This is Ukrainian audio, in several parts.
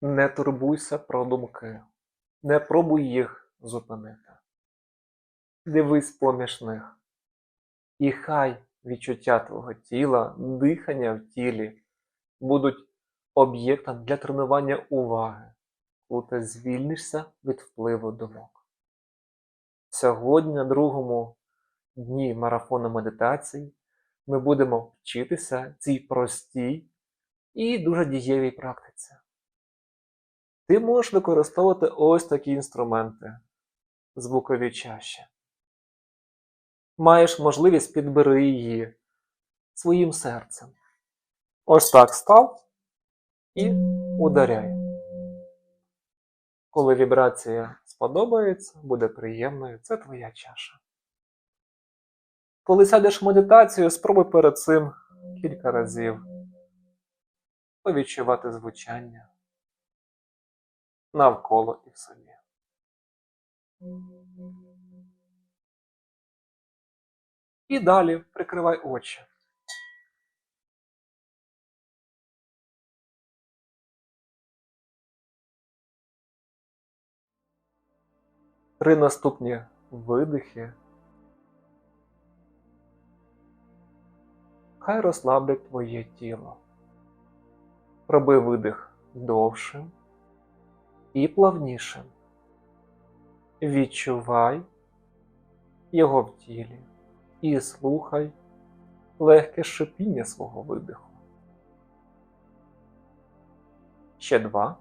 Не турбуйся про думки, не пробуй їх зупинити. Дивись поміж них, і хай відчуття твого тіла, дихання в тілі будуть об'єктом для тренування уваги, коли ти звільнишся від впливу думок. Сьогодні, на другому дні марафону медитації, ми будемо вчитися цій простій і дуже дієвій практиці. Ти можеш використовувати ось такі інструменти звукові чаші. Маєш можливість підбери її своїм серцем. Ось так став і ударяй. Коли вібрація сподобається, буде приємною, це твоя чаша. Коли сядеш в медитацію, спробуй перед цим кілька разів повідчувати звучання навколо і в собі. І далі прикривай очі. Три наступні видихи. Хай розслаблять твоє тіло. Роби видих довшим і плавнішим. Відчувай його в тілі і слухай легке шипіння свого видиху. Ще два.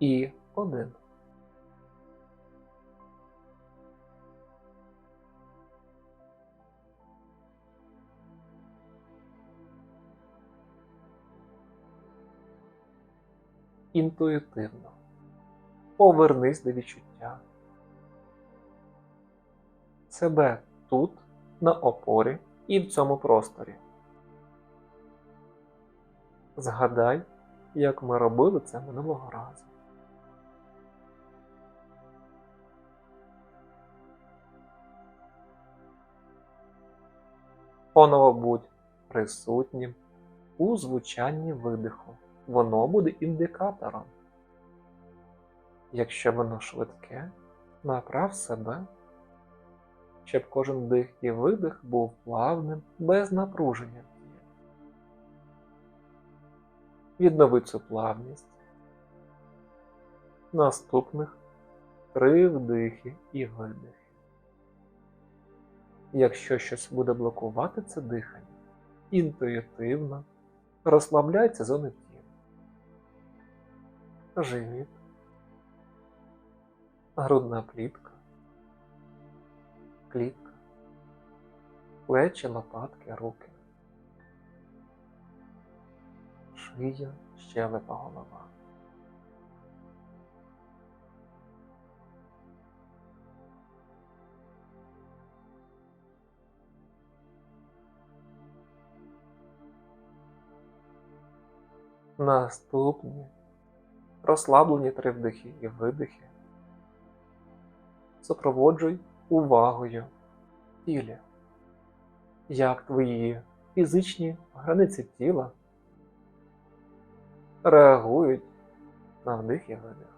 І один. Інтуїтивно. Повернись до відчуття. Себе тут, на опорі і в цьому просторі. Згадай, як ми робили це минулого разу. Поново будь присутнім у звучанні видиху воно буде індикатором. Якщо воно швидке, направ себе, щоб кожен дих і видих був плавним, без напруження. Віднови цю плавність. Наступних три вдихи і видихи. Якщо щось буде блокувати це дихання, інтуїтивно розслабляйте зони живіт, грудна клітка, клітка, плечі, лопатки, руки, шия, щелепа, голова. Наступні розслаблені три вдихи і видихи. Супроводжуй увагою тілі, як твої фізичні границі тіла реагують на вдих і видих.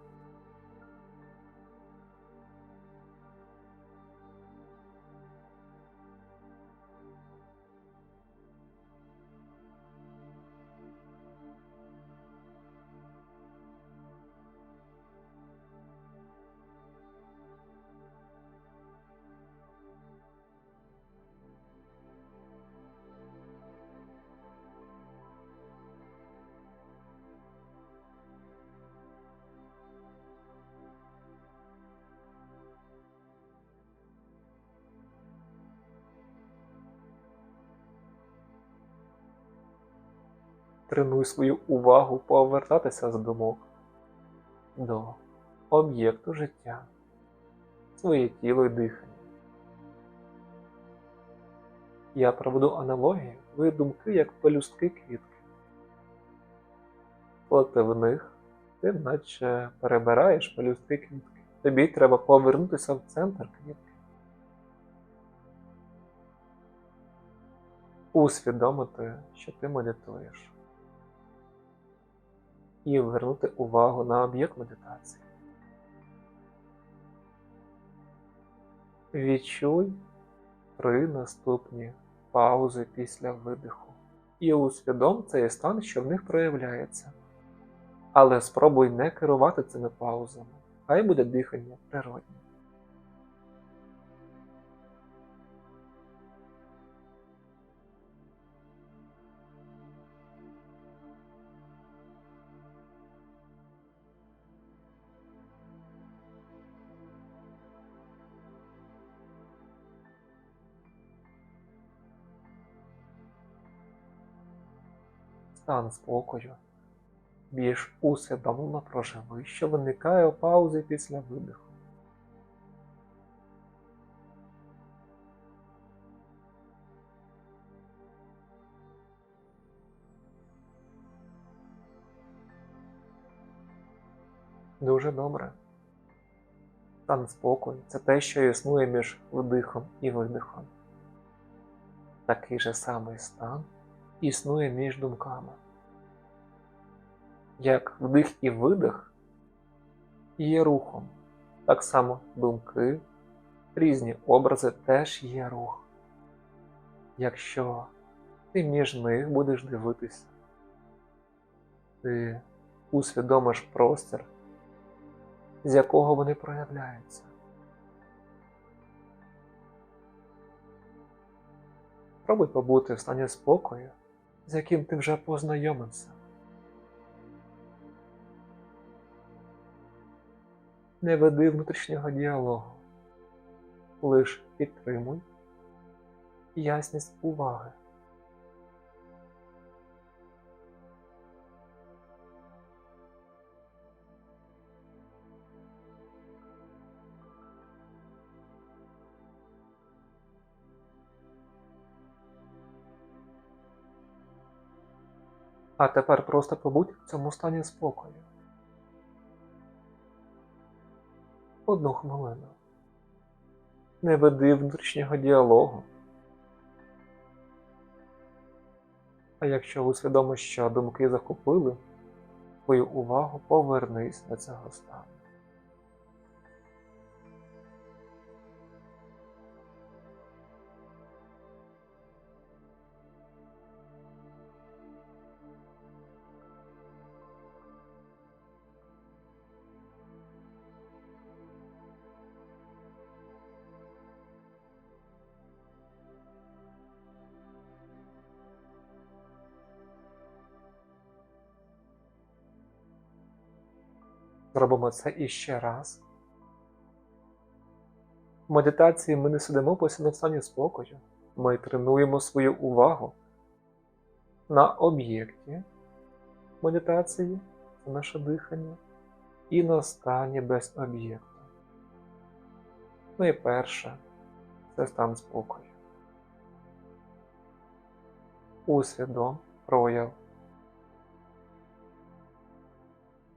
Тренуй свою увагу повертатися з думок до об'єкту життя, своє тіло і дихання. Я проведу аналогію, твої думки як пелюстки квітки. От в них ти наче перебираєш пелюстки квітки. Тобі треба повернутися в центр квітки. усвідомити, що ти медитуєш, і звернути увагу на об'єкт медитації. Відчуй три наступні паузи після видиху і усвідом цей стан, що в них проявляється. Але спробуй не керувати цими паузами, хай буде дихання природнє. Стан спокою більш усвідомлено проживи, що виникає у паузі після видиху. Дуже добре. Стан спокою це те, що існує між вдихом і видихом. Такий же самий стан існує між думками. Як вдих і видих є рухом, так само думки, різні образи теж є рух. Якщо ти між них будеш дивитися, ти усвідомиш простір, з якого вони проявляються. Пробуй побути в стані спокою, з яким ти вже познайомився. Не веди внутрішнього діалогу, лиш підтримуй ясність уваги. А тепер просто побудь в цьому стані спокою. Одну хвилину. Не веди внутрішнього діалогу. А якщо усвідомиш, що думки захопили, твою увагу повернись до цього стану. Зробимо це іще раз. В медитації ми не сидимо постійно в стані спокою. Ми тренуємо свою увагу на об'єкті медитації, це наше дихання, і на стані без об'єкту. Найперше це стан спокою. Усвідом прояв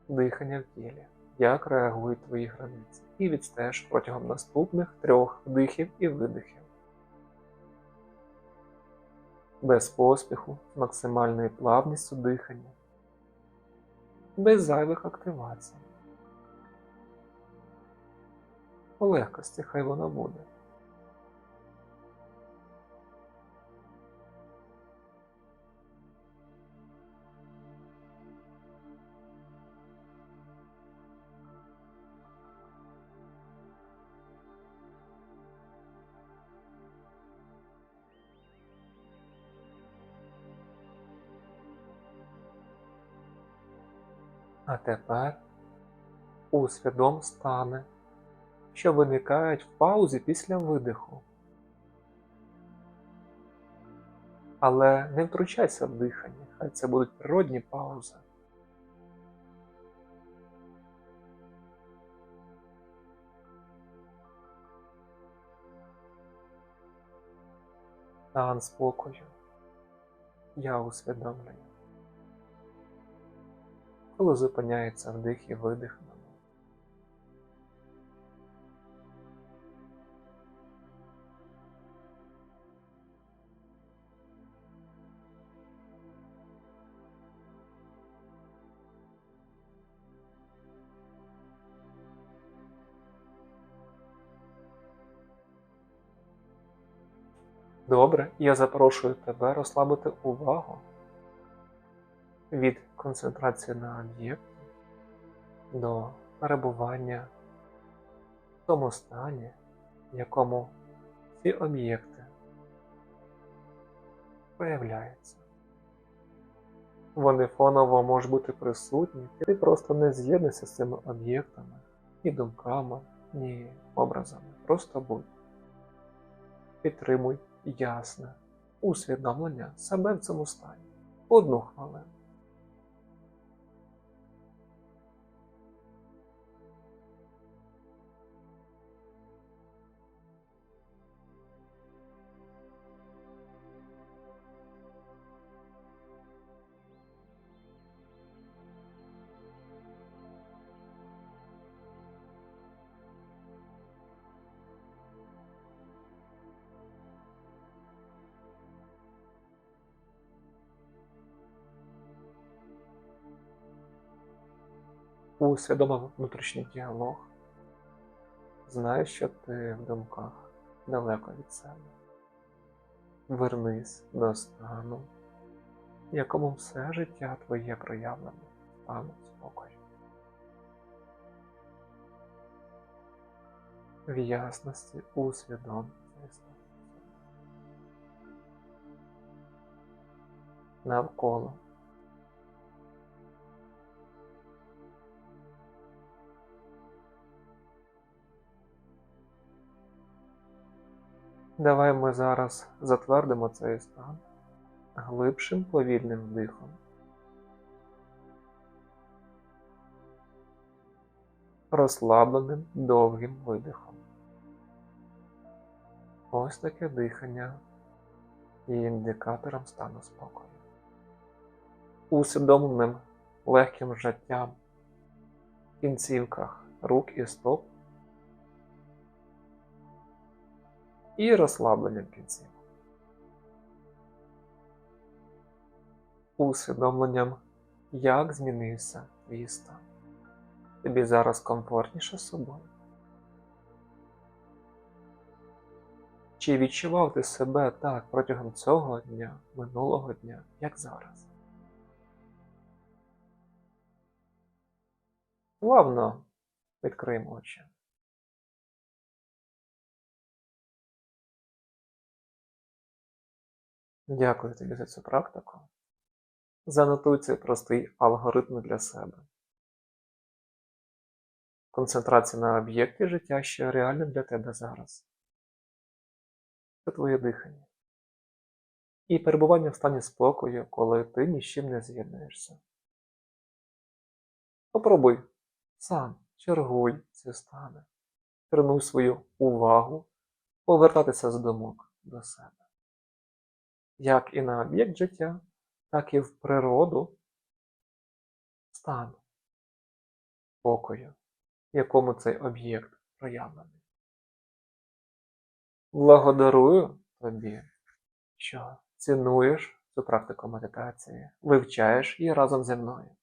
дихання в тілі, як реагують твої границі, і відстеж протягом наступних трьох вдихів і видихів. Без поспіху, з максимальною плавністю дихання, без зайвих активацій. У легкості хай воно буде. А тепер усвідом стане, що виникають в паузі після видиху. Але не втручайся в дихання, хай це будуть природні паузи. Стан спокою. Я усвідомлюю коли зупиняється вдих і видих. Добре, я запрошую тебе розслабити увагу від концентрації на об'єкті до перебування в тому стані, в якому ці об'єкти проявляються. Вони фоново можуть бути присутні, і ти просто не з'єднуйся з цими об'єктами, ні думками, ні образами. Просто будь. Підтримуй ясне усвідомлення себе в цьому стані. Одну хвилину. Усвідомив внутрішній діалог. Знай, що ти в думках далеко від себе. Вернись до стану, якому все життя твоє проявлене стану спокою. В ясності усвідом. Навколо Давай ми зараз затвердимо цей стан глибшим повільним вдихом. Розслабленим довгим видихом. Ось таке дихання є індикатором стану спокою. Усвідомленим легким життям в кінцівках рук і стоп і розслабленням кінців. Усвідомленням, як змінився твій. Тобі зараз комфортніше з собою. Чи відчував ти себе так протягом цього дня, минулого дня, як зараз? Плавно відкриємо очі. Дякую тобі за цю практику. Занотуй цей простий алгоритм для себе. Концентрація на об'єкті життя, що реально для тебе зараз. Це твоє дихання. І перебування в стані спокою, коли ти ні з чим не з'єднуєшся. Попробуй сам чергуй ці стани. Тренуй свою увагу повертатися з думок до себе як і на об'єкт життя, так і в природу стану спокою, якому цей об'єкт проявлений. Благодарую тобі, що цінуєш цю практику медитації, вивчаєш її разом зі мною.